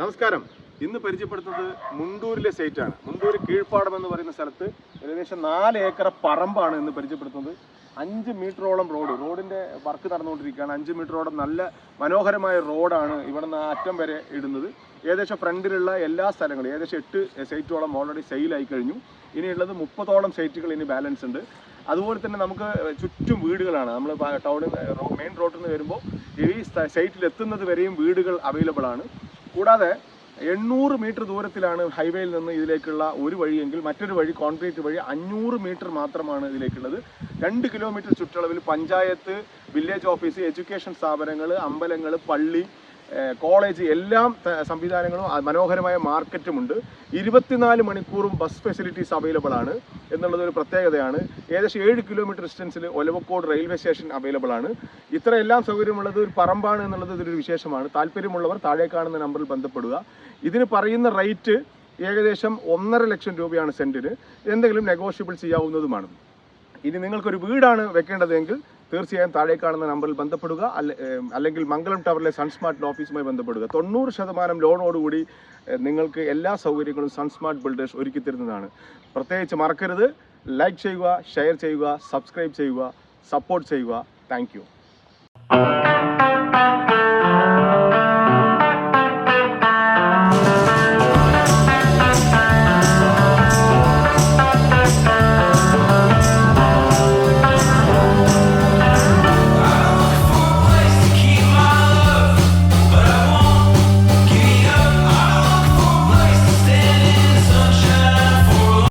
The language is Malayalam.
നമസ്കാരം. ഇന്ന് പരിചയപ്പെടുത്തുന്നത് മുണ്ടൂരിലെ സൈറ്റ് ആണ്. മുണ്ടൂർ കീഴ്പ്പാടം എന്ന് പറയുന്ന സ്ഥലത്ത് ഏകദേശം നാല് ഏക്കർ പറമ്പാണ് ഇന്ന് പരിചയപ്പെടുത്തുന്നത്. അഞ്ച് മീറ്ററോളം റോഡ് റോഡിന്റെ വർക്ക് നടന്നുകൊണ്ടിരിക്കുകയാണ്. അഞ്ച് മീറ്ററോളം നല്ല മനോഹരമായ റോഡാണ് ഇവിടെ നിന്ന് അറ്റം വരെ ഇടുന്നത്. ഏകദേശം ഫ്രണ്ടിലുള്ള എല്ലാ സ്ഥലങ്ങളും ഏകദേശം എട്ട് സൈറ്റോളം ഓൾറെഡി സെയിലായി കഴിഞ്ഞു. ഇനിയുള്ളത് മുപ്പതോളം സൈറ്റുകൾ ഇനി ബാലൻസ് ഉണ്ട്. അതുപോലെ തന്നെ നമുക്ക് ചുറ്റും വീടുകളാണ്. നമ്മൾ ടൗണിൽ മെയിൻ റോഡിൽ നിന്ന് വരുമ്പോൾ ഈ സൈറ്റിൽ എത്തുന്നത് വരെയും വീടുകൾ അവൈലബിൾ ആണ്. കൂടാതെ എണ്ണൂറ് മീറ്റർ ദൂരത്തിലാണ് ഹൈവേയിൽ നിന്ന് ഇതിലേക്കുള്ള ഒരു വഴിയെങ്കിൽ മറ്റൊരു വഴി കോൺക്രീറ്റ് വഴി അഞ്ഞൂറ് മീറ്റർ മാത്രമാണ് ഇതിലേക്കുള്ളത്. രണ്ട് കിലോമീറ്റർ ചുറ്റളവിൽ പഞ്ചായത്ത് വില്ലേജ് ഓഫീസ് എഡ്യൂക്കേഷൻ സ്ഥാപനങ്ങൾ അമ്പലങ്ങൾ പള്ളി കോളേജ് എല്ലാം സംവിധാനങ്ങളും മനോഹരമായ മാർക്കറ്റുമുണ്ട്. ഇരുപത്തിനാല് മണിക്കൂറും ബസ് ഫെസിലിറ്റീസ് അവൈലബിൾ ആണ് എന്നുള്ളത് ഒരു പ്രത്യേകതയാണ്. ഏകദേശം ഏഴ് കിലോമീറ്റർ ഡിസ്റ്റൻസിൽ ഒലവക്കോട് റെയിൽവേ സ്റ്റേഷൻ അവൈലബിൾ ആണ്. ഇത്രയെല്ലാം സൗകര്യമുള്ളത് ഒരു പറമ്പാണ് എന്നുള്ളത് ഇതൊരു വിശേഷമാണ്. താല്പര്യമുള്ളവർ താഴെ കാണുന്ന നമ്പറിൽ ബന്ധപ്പെടുക. ഇതിന് പറയുന്ന റേറ്റ് ഏകദേശം ഒന്നര ലക്ഷം രൂപയാണ് സെന്റിന് എന്തെങ്കിലും നെഗോഷ്യബിൾ ചെയ്യാവുന്നതുമാണ്. ഇനി നിങ്ങൾക്കൊരു വീടാണ് വെക്കേണ്ടതെങ്കിൽ തീർച്ചയായും താഴെ കാണുന്ന നമ്പറിൽ ബന്ധപ്പെടുക. അല്ലെങ്കിൽ മംഗളം ടവറിലെ സൺസ്മാർട്ട് ഓഫീസുമായി ബന്ധപ്പെടുക. തൊണ്ണൂറ് ശതമാനം ലോണോടുകൂടി നിങ്ങൾക്ക് എല്ലാ സൗകര്യങ്ങളും സൺസ്മാർട്ട് ബിൽഡേഴ്സ് ഒരുക്കി തരുന്നതാണ്. പ്രത്യേകിച്ച് മറക്കരുത്. ലൈക്ക് ചെയ്യുക ഷെയർ ചെയ്യുക സബ്സ്ക്രൈബ് ചെയ്യുക സപ്പോർട്ട് ചെയ്യുക. താങ്ക്